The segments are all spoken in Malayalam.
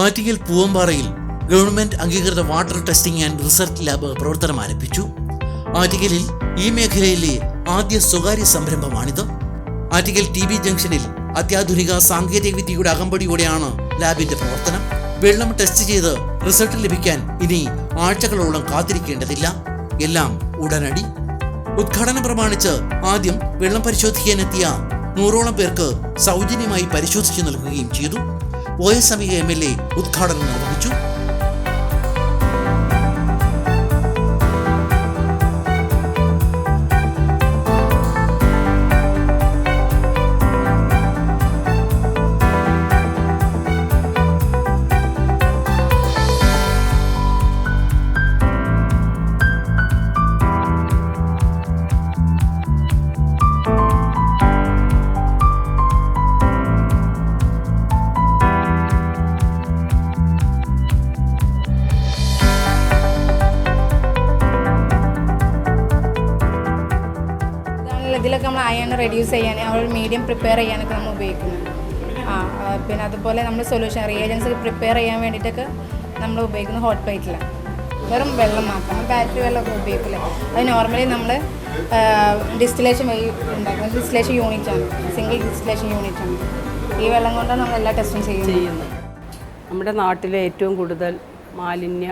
ആറ്റിങ്ങൽ പൂവമ്പാറയിൽ ഗവൺമെന്റ് അംഗീകൃത water testing and research lab പ്രവർത്തനം ആരംഭിച്ചു. ആറ്റിങ്ങലിൽ ഈ മേഖലയിലെ ആദ്യ സ്വകാര്യ സംരംഭമാണിത്. ആറ്റിങ്ങൽ ടി ബി ജംഗ്ഷനിൽ അത്യാധുനിക സാങ്കേതിക വിദ്യയുടെ അകമ്പടിയോടെയാണ് ലാബിന്റെ പ്രവർത്തനം. വെള്ളം ടെസ്റ്റ് ചെയ്ത് റിസൾട്ട് ലഭിക്കാൻ ഇനി ആഴ്ചകളോളം കാത്തിരിക്കേണ്ടതില്ല. എല്ലാം ഉടനടി. ഉദ്ഘാടനം പ്രമാണിച്ച് ആദ്യം വെള്ളം പരിശോധിക്കാനെത്തിയ നൂറോളം പേർക്ക് സൗജന്യമായി പരിശോധിച്ചു നൽകുകയും ചെയ്തു. O S Ambika M L A ഉദ്ഘാടനം നിർവഹിച്ചു ഇതിലൊക്കെ നമ്മൾ അയൺ റെഡ്യൂസ് ചെയ്യാൻ ആ ഒരു മീഡിയം പ്രിപ്പയർ ചെയ്യാനൊക്കെ നമ്മൾ ഉപയോഗിക്കുന്നത് ആ പിന്നെ അതുപോലെ നമ്മൾ സൊല്യൂഷൻ റിയേജൻസ് പ്രിപ്പയർ ചെയ്യാൻ വേണ്ടിയിട്ടൊക്കെ നമ്മൾ ഉപയോഗിക്കുന്നത് ഹോട്ട് പ്ലേറ്റിലാണ് വെറും വെള്ളം മാത്രം ബാറ്ററി വെള്ളമൊക്കെ ഉപയോഗിക്കില്ല? അത് നോർമലി നമ്മൾ ഡിസ്റ്റിലേഷൻ വഴി ഉണ്ടാക്കുന്നത് ഡിസ്റ്റിലേഷൻ യൂണിറ്റ് ആണ്. സിംഗിൾ ഡിസ്റ്റിലേഷൻ യൂണിറ്റ് ആണ്. ഈ വെള്ളം കൊണ്ടാണ് നമ്മൾ എല്ലാ ടെസ്റ്റും ചെയ്യുന്നത്. നമ്മുടെ നാട്ടിലെ ഏറ്റവും കൂടുതൽ മാലിന്യ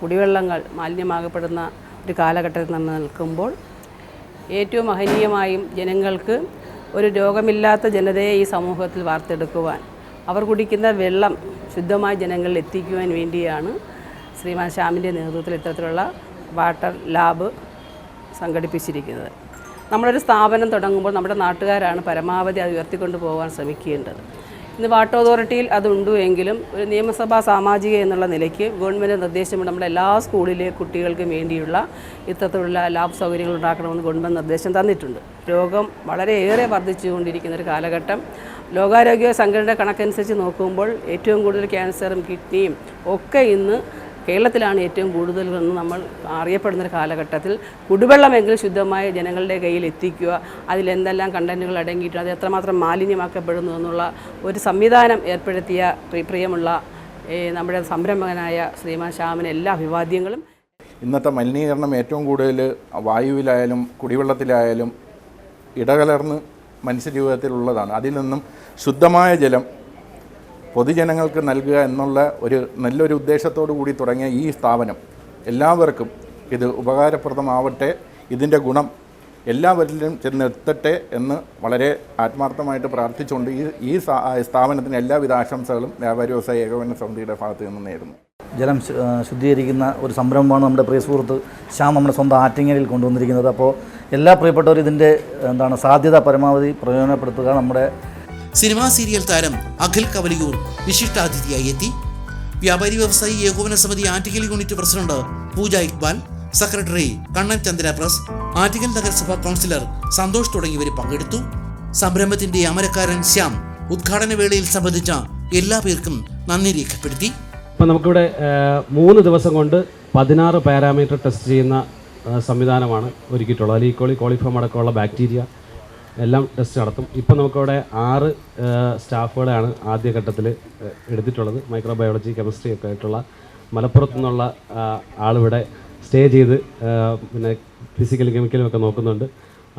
കുടിവെള്ളങ്ങൾ മാലിന്യമാകപ്പെടുന്ന ഒരു കാലഘട്ടത്തിൽ നമ്മൾ നിൽക്കുമ്പോൾ ഏറ്റവും മഹനീയമായും ജനങ്ങൾക്ക് ഒരു രോഗമില്ലാത്ത ജനതയെ ഈ സമൂഹത്തിൽ വാർത്തെടുക്കുവാൻ അവർ കുടിക്കുന്ന വെള്ളം ശുദ്ധമായി ജനങ്ങളിൽ എത്തിക്കുവാൻ വേണ്ടിയാണ് ശ്രീമാൻ ശ്യാമിന്റെ നേതൃത്വത്തിൽ ഇത്തരത്തിലുള്ള വാട്ടർ ലാബ് സംഘടിപ്പിച്ചിരിക്കുന്നത്. നമ്മളൊരു സ്ഥാപനം തുടങ്ങുമ്പോൾ നമ്മുടെ നാട്ടുകാരാണ് പരമാവധി അത് ഉയർത്തിക്കൊണ്ട് പോകാൻ ശ്രമിക്കേണ്ടത്. ഇന്ന് വാട്ടർ അതോറിറ്റിയിൽ അതുണ്ടു എങ്കിലും ഒരു നിയമസഭാ സാമാജിക എന്നുള്ള നിലയ്ക്ക് ഗവൺമെന്റ് നിർദ്ദേശമുണ്ട് നമ്മുടെ എല്ലാ സ്കൂളിലെ കുട്ടികൾക്കും വേണ്ടിയുള്ള ഇത്തരത്തിലുള്ള ലാബ് സൗകര്യങ്ങൾ ഉണ്ടാക്കണമെന്ന് ഗവൺമെന്റ് നിർദ്ദേശം തന്നിട്ടുണ്ട്. രോഗം വളരെയേറെ വർദ്ധിച്ചുകൊണ്ടിരിക്കുന്ന ഒരു കാലഘട്ടം. ലോകാരോഗ്യ സംഘടന കണക്കനുസരിച്ച് നോക്കുമ്പോൾ ഏറ്റവും കൂടുതൽ ക്യാൻസറും കിഡ്നിയും ഒക്കെ ഇന്ന് കേരളത്തിലാണ് ഏറ്റവും കൂടുതൽ എന്ന് നമ്മൾ അറിയപ്പെടുന്ന കാലഘട്ടത്തിൽ കുടിവെള്ളമെങ്കിലും ശുദ്ധമായ ജനങ്ങളുടെ കയ്യിൽ എത്തിക്കുക അതിലെന്തെല്ലാം കണ്ടന്റുകൾ അടങ്ങിയിട്ടുണ്ട് അത് എത്രമാത്രം മാലിന്യമാക്കപ്പെടുന്നു എന്നുള്ള ഒരു സംവിധാനം ഏർപ്പെടുത്തിയ പ്രി- പ്രിയമുള്ള നമ്മുടെ സംരംഭകനായ ശ്രീമാൻ ശ്യാമിന് എല്ലാ അഭിവാദ്യങ്ങളും. ഇന്നത്തെ മലിനീകരണം ഏറ്റവും കൂടുതൽ വായുവിലായാലും കുടിവെള്ളത്തിലായാലും ഇടകലർന്ന് മനുഷ്യജീവിതത്തിലുള്ളതാണ്. അതിൽ നിന്നും ശുദ്ധമായ ജലം പൊതുജനങ്ങൾക്ക് നൽകുക എന്നുള്ള ഒരു നല്ലൊരു ഉദ്ദേശത്തോടു കൂടി തുടങ്ങിയ ഈ സ്ഥാപനം എല്ലാവർക്കും ഇത് ഉപകാരപ്രദമാവട്ടെ ഇതിന്റെ ഗുണം എല്ലാവരിലും ചെന്നെത്തട്ടെ എന്ന് വളരെ ആത്മാർത്ഥമായിട്ട് പ്രാർത്ഥിച്ചുകൊണ്ട് ഈ ഈ സ്ഥാ- സ്ഥാപനത്തിന് എല്ലാവിധ ആശംസകളും വ്യാപാരി വ്യവസായ ഏകോപന സമിതിയുടെ ഭാഗത്ത് നിന്ന് നേരുന്നു. ജലം ശുദ്ധീകരിക്കുന്ന ഒരു സംരംഭമാണ് നമ്മുടെ പ്രിയ സുഹൃത്ത് ശ്യാം നമ്മുടെ സ്വന്തം ആറ്റിങ്ങലിൽ കൊണ്ടുവന്നിരിക്കുന്നത്. അപ്പോൾ എല്ലാ പ്രിയപ്പെട്ടവരും ഇതിന്റെ എന്താണ് സാധ്യത പരമാവധി പ്രയോജനപ്പെടുത്തുക നമ്മുടെ സിനിമാ സീരിയൽ താരം അഖിൽ കവലിയൂർ വിശിഷ്ടാതിഥിയായി എത്തി. വ്യാപാരി വ്യവസായി ഏകോപന സമിതി Attingal unit president Pooja Iqbal secretary Kannan Chandra press Attingal നഗരസഭ കൗൺസിലർ സന്തോഷ് തുടങ്ങിയവർ പങ്കെടുത്തു. സംരംഭത്തിന്റെ അമരക്കാരൻ ശ്യാം ഉദ്ഘാടന വേളയിൽ സംബന്ധിച്ച എല്ലാ പേർക്കും നന്ദി രേഖപ്പെടുത്തി. ഇപ്പം നമുക്കിവിടെ മൂന്ന് ദിവസം കൊണ്ട് പതിനാറ് പാരാമീറ്റർ ടെസ്റ്റ് ചെയ്യുന്ന സംവിധാനമാണ് ഒരുക്കിയിട്ടുള്ളത്. അലീക്കോളി കോളിഫോം അടക്കമുള്ള ബാക്ടീരിയ എല്ലാം ടെസ്റ്റ് നടത്തും. ഇപ്പോൾ നമുക്കവിടെ ആറ് സ്റ്റാഫുകളെയാണ് ആദ്യഘട്ടത്തിൽ എടുത്തിട്ടുള്ളത്. മൈക്രോബയോളജി കെമിസ്ട്രി ഒക്കെ ആയിട്ടുള്ള മലപ്പുറത്തു നിന്നുള്ള ആളിവിടെ സ്റ്റേ ചെയ്ത് പിന്നെ ഫിസിക്കലും കെമിക്കലും ഒക്കെ നോക്കുന്നുണ്ട്.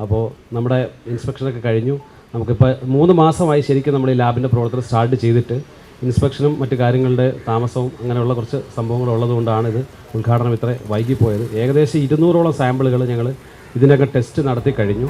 അപ്പോൾ നമ്മുടെ ഇൻസ്പെക്ഷനൊക്കെ കഴിഞ്ഞു. നമുക്കിപ്പോൾ മൂന്ന് മാസമായി ശരിക്കും നമ്മൾ ഈ ലാബിന്റെ പ്രവർത്തനം സ്റ്റാർട്ട് ചെയ്തിട്ട് ഇൻസ്പെക്ഷനും മറ്റു കാര്യങ്ങളുടെ താമസവും അങ്ങനെയുള്ള കുറച്ച് സംഭവങ്ങൾ ഉള്ളതുകൊണ്ടാണ് ഇത് ഉദ്ഘാടനം ഇത്ര വൈകിപ്പോയത്. ഏകദേശം ഇരുന്നൂറോളം സാമ്പിളുകൾ ഞങ്ങൾ ഇതിനൊക്കെ ടെസ്റ്റ് നടത്തി കഴിഞ്ഞു.